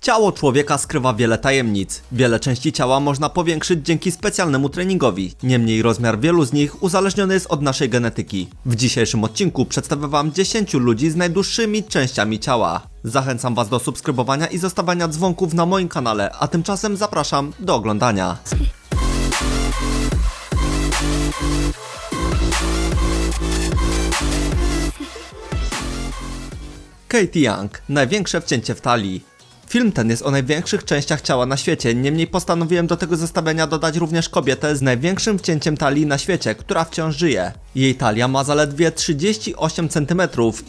Ciało człowieka skrywa wiele tajemnic. Wiele części ciała można powiększyć dzięki specjalnemu treningowi. Niemniej rozmiar wielu z nich uzależniony jest od naszej genetyki. W dzisiejszym odcinku przedstawię Wam 10 ludzi z najdłuższymi częściami ciała. Zachęcam Was do subskrybowania i zostawiania dzwonków na moim kanale, a tymczasem zapraszam do oglądania. Katie Young, największe wcięcie w talii. Film ten jest o największych częściach ciała na świecie, niemniej postanowiłem do tego zestawienia dodać również kobietę z największym wcięciem talii na świecie, która wciąż żyje. Jej talia ma zaledwie 38 cm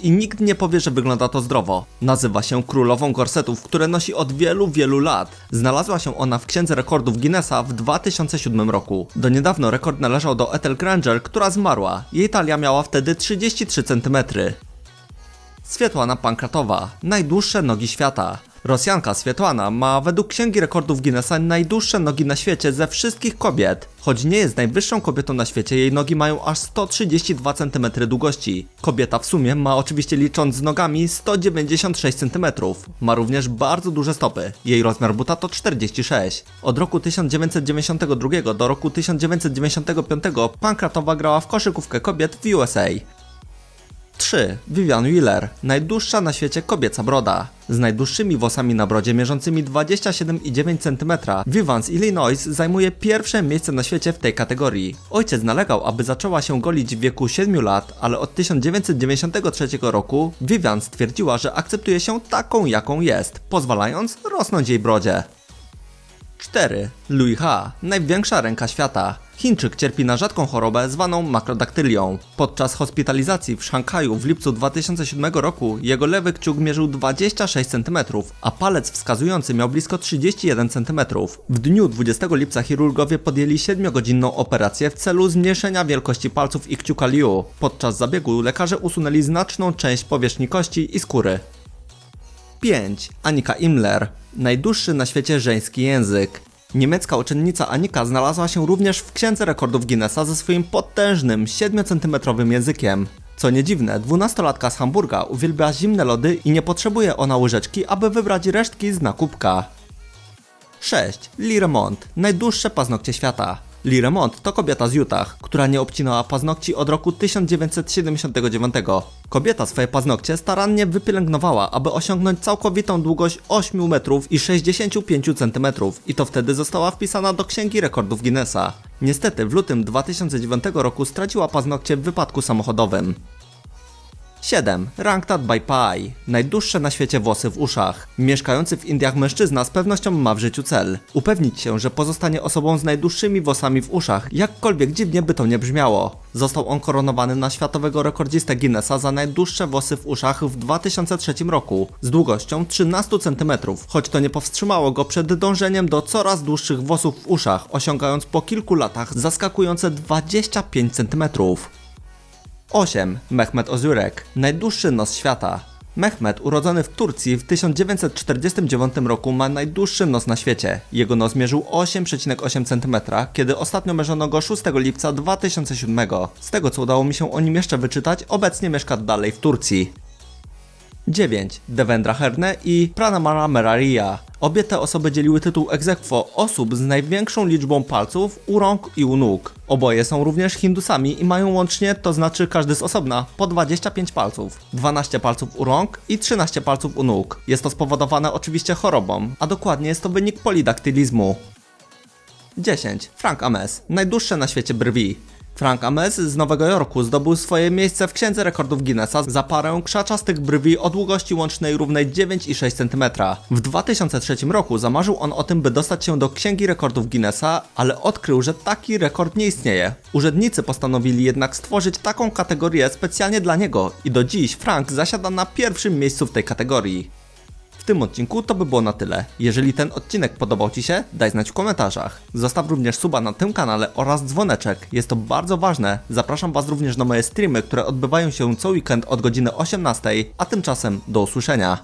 i nikt nie powie, że wygląda to zdrowo. Nazywa się królową gorsetów, które nosi od wielu, wielu lat. Znalazła się ona w księdze rekordów Guinnessa w 2007 roku. Do niedawno rekord należał do Ethel Granger, która zmarła. Jej talia miała wtedy 33 cm. Swietłana Pankratowa, najdłuższe nogi świata. Rosjanka Swietłana ma według Księgi Rekordów Guinnessa najdłuższe nogi na świecie ze wszystkich kobiet. Choć nie jest najwyższą kobietą na świecie, jej nogi mają aż 132 cm długości. Kobieta w sumie ma oczywiście licząc z nogami 196 cm. Ma również bardzo duże stopy. Jej rozmiar buta to 46. Od roku 1992 do roku 1995 Pankratowa grała w koszykówkę kobiet w USA. 3. Vivian Wheeler, najdłuższa na świecie kobieca broda. Z najdłuższymi włosami na brodzie mierzącymi 27,9 cm, Vivian z Illinois zajmuje pierwsze miejsce na świecie w tej kategorii. Ojciec nalegał, aby zaczęła się golić w wieku 7 lat, ale od 1993 roku Vivian stwierdziła, że akceptuje się taką jaką jest, pozwalając rosnąć jej brodzie. 4. Louis H. Największa ręka świata. Chińczyk cierpi na rzadką chorobę zwaną makrodaktylią. Podczas hospitalizacji w Szanghaju w lipcu 2007 roku jego lewy kciuk mierzył 26 cm, a palec wskazujący miał blisko 31 cm. W dniu 20 lipca chirurgowie podjęli 7-godzinną operację w celu zmniejszenia wielkości palców i kciuka Liu. Podczas zabiegu lekarze usunęli znaczną część powierzchni kości i skóry. 5. Annika Imler. Najdłuższy na świecie żeński język. Niemiecka uczennica Anika znalazła się również w księdze rekordów Guinnessa ze swoim potężnym 7-centymetrowym językiem. Co nie dziwne, dwunastolatka z Hamburga uwielbia zimne lody i nie potrzebuje ona łyżeczki, aby wybrać resztki z nakupka. 6. Lee Remont. Najdłuższe paznokcie świata. Lee Remont to kobieta z Utah, która nie obcinała paznokci od roku 1979. Kobieta swoje paznokcie starannie wypielęgnowała, aby osiągnąć całkowitą długość 8 metrów i 65 cm i to wtedy została wpisana do Księgi Rekordów Guinnessa. Niestety w lutym 2009 roku straciła paznokcie w wypadku samochodowym. 7. Rangtad by Pai. Najdłuższe na świecie włosy w uszach. Mieszkający w Indiach mężczyzna z pewnością ma w życiu cel. Upewnić się, że pozostanie osobą z najdłuższymi włosami w uszach, jakkolwiek dziwnie by to nie brzmiało. Został on koronowany na światowego rekordzistę Guinnessa za najdłuższe włosy w uszach w 2003 roku, z długością 13 cm, choć to nie powstrzymało go przed dążeniem do coraz dłuższych włosów w uszach, osiągając po kilku latach zaskakujące 25 cm. 8. Mehmet Ozurek, najdłuższy nos świata. Mehmet, urodzony w Turcji w 1949 roku, ma najdłuższy nos na świecie. Jego nos mierzył 8,8 cm, kiedy ostatnio mierzono go 6 lipca 2007. Z tego co udało mi się o nim jeszcze wyczytać, obecnie mieszka dalej w Turcji. 9. Devendra Herne i Pranamara Meraria. Obie te osoby dzieliły tytuł aequo osób z największą liczbą palców u rąk i u nóg. Oboje są również Hindusami i mają łącznie, to znaczy każdy z osobna, po 25 palców. 12 palców u rąk i 13 palców u nóg. Jest to spowodowane oczywiście chorobą, a dokładnie jest to wynik polidaktylizmu. 10. Frank Ames. Najdłuższe na świecie brwi. Frank Ames z Nowego Jorku zdobył swoje miejsce w Księdze Rekordów Guinnessa za parę krzaczastych brwi o długości łącznej równej 9,6 cm. W 2003 roku zamarzył on o tym, by dostać się do Księgi Rekordów Guinnessa, ale odkrył, że taki rekord nie istnieje. Urzędnicy postanowili jednak stworzyć taką kategorię specjalnie dla niego i do dziś Frank zasiada na pierwszym miejscu w tej kategorii. W tym odcinku to by było na tyle. Jeżeli ten odcinek podobał Ci się, daj znać w komentarzach. Zostaw również suba na tym kanale oraz dzwoneczek. Jest to bardzo ważne. Zapraszam Was również na moje streamy, które odbywają się co weekend od godziny 18, a tymczasem do usłyszenia.